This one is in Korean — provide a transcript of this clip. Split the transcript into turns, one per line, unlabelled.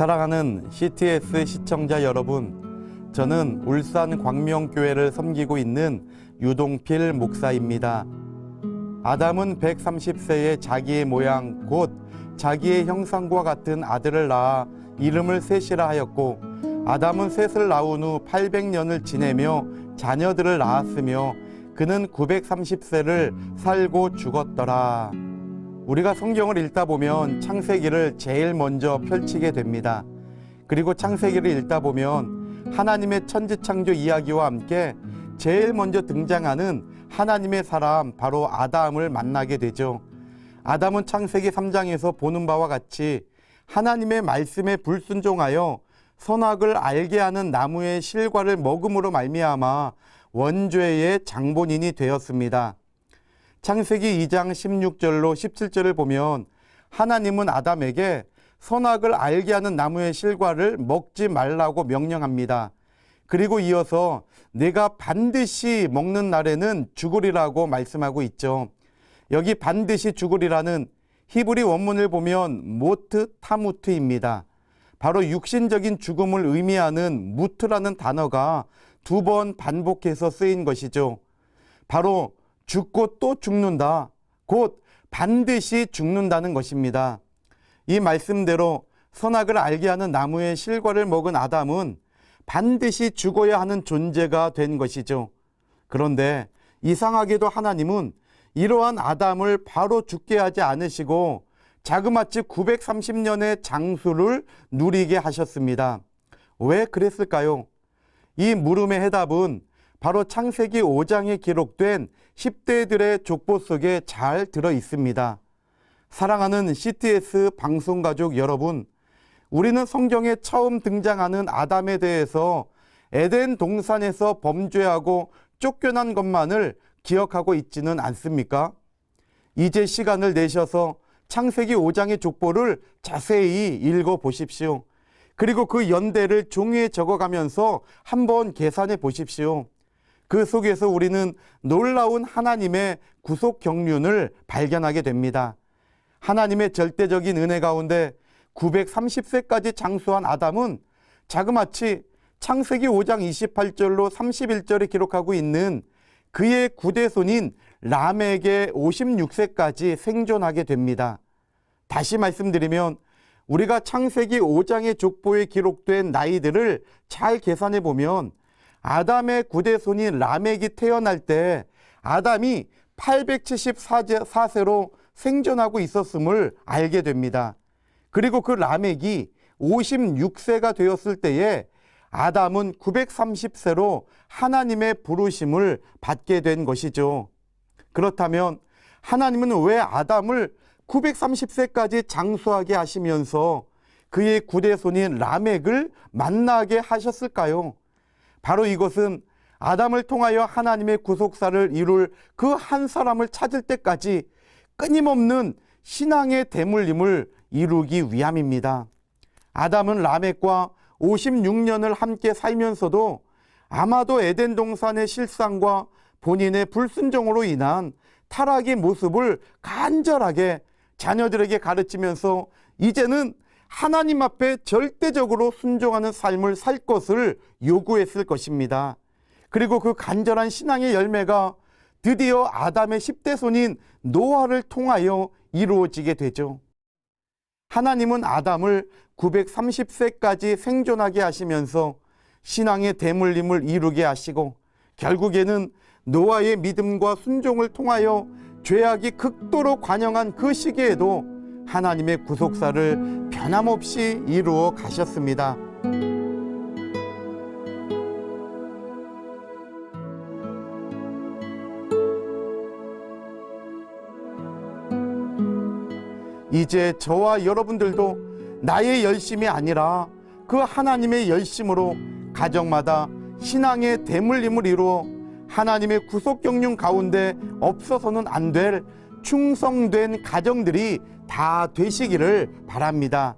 사랑하는 CTS 시청자 여러분, 저는 울산 광명교회를 섬기고 있는 유동필 목사입니다. 아담은 130세에 자기의 모양 곧 자기의 형상과 같은 아들을 낳아 이름을 셋이라 하였고 아담은 셋을 낳은 후 800년을 지내며 자녀들을 낳았으며 그는 930세를 살고 죽었더라. 우리가 성경을 읽다 보면 창세기를 제일 먼저 펼치게 됩니다. 그리고 창세기를 읽다 보면 하나님의 천지창조 이야기와 함께 제일 먼저 등장하는 하나님의 사람 바로 아담을 만나게 되죠. 아담은 창세기 3장에서 보는 바와 같이 하나님의 말씀에 불순종하여 선악을 알게 하는 나무의 실과를 먹음으로 말미암아 원죄의 장본인이 되었습니다. 창세기 2장 16절로 17절을 보면 하나님은 아담에게 선악을 알게 하는 나무의 실과를 먹지 말라고 명령합니다. 그리고 이어서 내가 반드시 먹는 날에는 죽으리라고 말씀하고 있죠. 여기 반드시 죽으리라는 히브리 원문을 보면 모트 타무트입니다. 바로 육신적인 죽음을 의미하는 무트라는 단어가 두 번 반복해서 쓰인 것이죠. 바로 죽고 또 죽는다. 곧 반드시 죽는다는 것입니다. 이 말씀대로 선악을 알게 하는 나무의 실과를 먹은 아담은 반드시 죽어야 하는 존재가 된 것이죠. 그런데 이상하게도 하나님은 이러한 아담을 바로 죽게 하지 않으시고 자그마치 930년의 장수를 누리게 하셨습니다. 왜 그랬을까요? 이 물음의 해답은 바로 창세기 5장에 기록된 10대들의 족보 속에 잘 들어 있습니다. 사랑하는 CTS 방송 가족 여러분, 우리는 성경에 처음 등장하는 아담에 대해서 에덴 동산에서 범죄하고 쫓겨난 것만을 기억하고 있지는 않습니까? 이제 시간을 내셔서 창세기 5장의 족보를 자세히 읽어 보십시오. 그리고 그 연대를 종이에 적어가면서 한번 계산해 보십시오. 그 속에서 우리는 놀라운 하나님의 구속 경륜을 발견하게 됩니다. 하나님의 절대적인 은혜 가운데 930세까지 장수한 아담은 자그마치 창세기 5장 28절로 31절에 기록하고 있는 그의 구대손인 람에게 56세까지 생존하게 됩니다. 다시 말씀드리면 우리가 창세기 5장의 족보에 기록된 나이들을 잘 계산해 보면 아담의 구대손인 라멕이 태어날 때 아담이 874세로 생존하고 있었음을 알게 됩니다. 그리고 그 라멕이 56세가 되었을 때에 아담은 930세로 하나님의 부르심을 받게 된 것이죠. 그렇다면 하나님은 왜 아담을 930세까지 장수하게 하시면서 그의 구대손인 라멕을 만나게 하셨을까요? 바로 이것은 아담을 통하여 하나님의 구속사를 이룰 그 한 사람을 찾을 때까지 끊임없는 신앙의 대물림을 이루기 위함입니다. 아담은 라멕과 56년을 함께 살면서도 아마도 에덴 동산의 실상과 본인의 불순종으로 인한 타락의 모습을 간절하게 자녀들에게 가르치면서 이제는 하나님 앞에 절대적으로 순종하는 삶을 살 것을 요구했을 것입니다. 그리고 그 간절한 신앙의 열매가 드디어 아담의 10대 손인 노아를 통하여 이루어지게 되죠. 하나님은 아담을 930세까지 생존하게 하시면서 신앙의 대물림을 이루게 하시고 결국에는 노아의 믿음과 순종을 통하여 죄악이 극도로 관영한 그 시기에도 하나님의 구속사를 변함없이 이루어 가셨습니다. 이제 저와 여러분들도 나의 열심이 아니라 그 하나님의 열심으로 가정마다 신앙의 대물림을 이루어 하나님의 구속 경륜 가운데 없어서는 안 될 충성된 가정들이 다 되시기를 바랍니다.